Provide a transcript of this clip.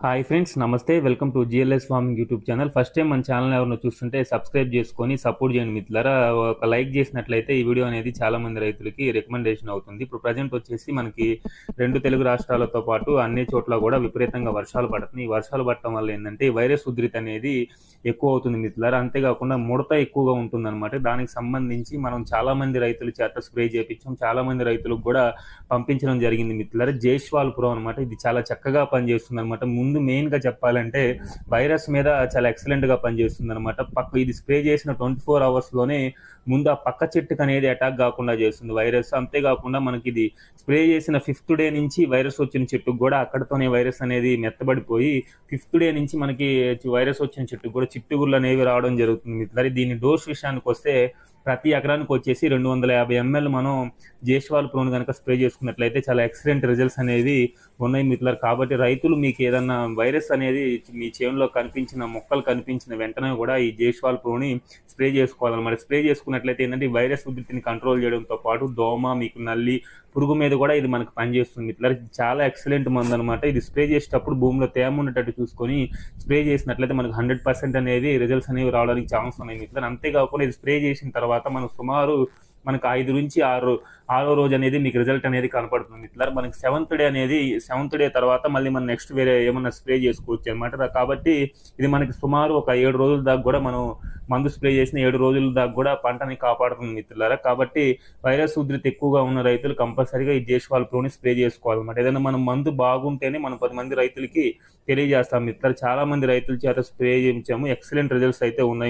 Hi friends నమస్తే. Welcome to GLS farming YouTube channel first time మన channel ఎవరినో చూస్తుంటే సబ్స్క్రైబ్ చేసుకొని సపోర్ట్ చేయండి మిత్రులారా. ఒక లైక్ చేసినట్లయితే ఈ వీడియో అనేది చాలా మంది రైతులకి రికమెండేషన్ అవుతుంది. ఇప్పుడు ప్రజెంట్ వచ్చేసి మనకి రెండు తెలుగు రాష్ట్రాలతో పాటు అన్ని చోట్ల కూడా విపరీతంగా వర్షాలు పడుతున్నాయి. ఈ వర్షాలు పడటం వల్ల ఏంటంటే వైరస్ ఉధృతి అనేది ఎక్కువ అవుతుంది మిత్రులారా. అంతేకాకుండా ముడత ఎక్కువగా ఉంటుంది అనమాట దానికి సంబంధించి మనం చాలా మంది రైతుల చేత స్ప్రే చేయించాం చాలా మంది రైతులకు కూడా పంపించడం జరిగింది మిత్రులారా. జైష్వాల్ పురం అనమాట ఇది చాలా చక్కగా పనిచేస్తుంది అనమాట ముందు మెయిన్గా చెప్పాలంటే వైరస్ మీద చాలా ఎక్సలెంట్గా పనిచేస్తుంది అనమాట పక్క ఇది స్ప్రే చేసిన ట్వంటీ ఫోర్ అవర్స్లోనే ముందు ఆ పక్క చెట్టుకు అనేది అటాక్ కాకుండా చేస్తుంది వైరస్ అంతేకాకుండా మనకి ఇది స్ప్రే చేసిన ఫిఫ్త్ డే నుంచి వైరస్ వచ్చిన చెట్టుకు కూడా అక్కడతోనే వైరస్ అనేది మెత్తబడిపోయి ఫిఫ్త్ డే నుంచి మనకి వైరస్ వచ్చిన చెట్టుకు కూడా చిట్టుగుళ్ళు అనేవి రావడం జరుగుతుంది. మరి దీని డోస్ విషయానికి వస్తే ప్రతి ఎకరానికి వచ్చేసి రెండు వందల యాభై ఎంఎల్ మనం జేష్వాల్ ప్రోన్ కనుక స్ప్రే చేసుకున్నట్లయితే చాలా ఎక్సలెంట్ రిజల్ట్స్ అనేది ఉన్నాయి మిత్రులారు. కాబట్టి రైతులు మీకు ఏదన్నా వైరస్ అనేది మీ చేనులో కనిపించిన మొక్కలు కనిపించిన వెంటనే కూడా ఈ జేష్వాల్ ప్రోని స్ప్రే చేసుకోవాలన్నమాట. స్ప్రే చేసుకున్నట్లయితే ఏంటంటే వైరస్ ఉధృతిని కంట్రోల్ చేయడంతో పాటు దోమ మీకు నల్లి పురుగు మీద కూడా ఇది మనకు పనిచేస్తుంది. ఇట్లా చాలా ఎక్సలెంట్ మందు అనమాట ఇది స్ప్రే చేసేటప్పుడు భూమిలో తేమ ఉండేటట్టు చూసుకొని స్ప్రే చేసినట్లయితే మనకు హండ్రెడ్ పర్సెంట్ అనేది రిజల్ట్స్ అనేవి రావడానికి ఛాన్స్ ఉన్నాయి మిత్రులు అంతేకాకుండా ఇది స్ప్రే చేసిన తర్వాత మనం సుమారు మనకు ఐదు నుంచి ఆరు ఆరో రోజు అనేది మీకు రిజల్ట్ అనేది కనపడుతుంది మిత్రులారు. మనకి సెవెంత్ డే అనేది సెవెంత్ డే తర్వాత మళ్ళీ మనం నెక్స్ట్ వేరే ఏమన్నా స్ప్రే చేసుకోవచ్చు అనమాట కాబట్టి ఇది మనకి సుమారు ఒక ఏడు రోజుల దాకా కూడా మనం మందు స్ప్రే చేసిన ఏడు రోజుల దాకా కూడా పంటని కాపాడుతుంది మిత్రులారా. కాబట్టి వైరస్ ఉధృతి ఎక్కువగా ఉన్న రైతులు కంపల్సరీగా ఈ దేశవాళ ప్రోని స్ప్రే చేసుకోవాలన్నమాట ఏదైనా మనం మందు బాగుంటేనే మనం పది మంది రైతులకి తెలియజేస్తాం మిత్రులు చాలా మంది రైతుల చేత స్ప్రే చేయించాము. ఎక్సలెంట్ రిజల్ట్స్ అయితే ఉన్నాయి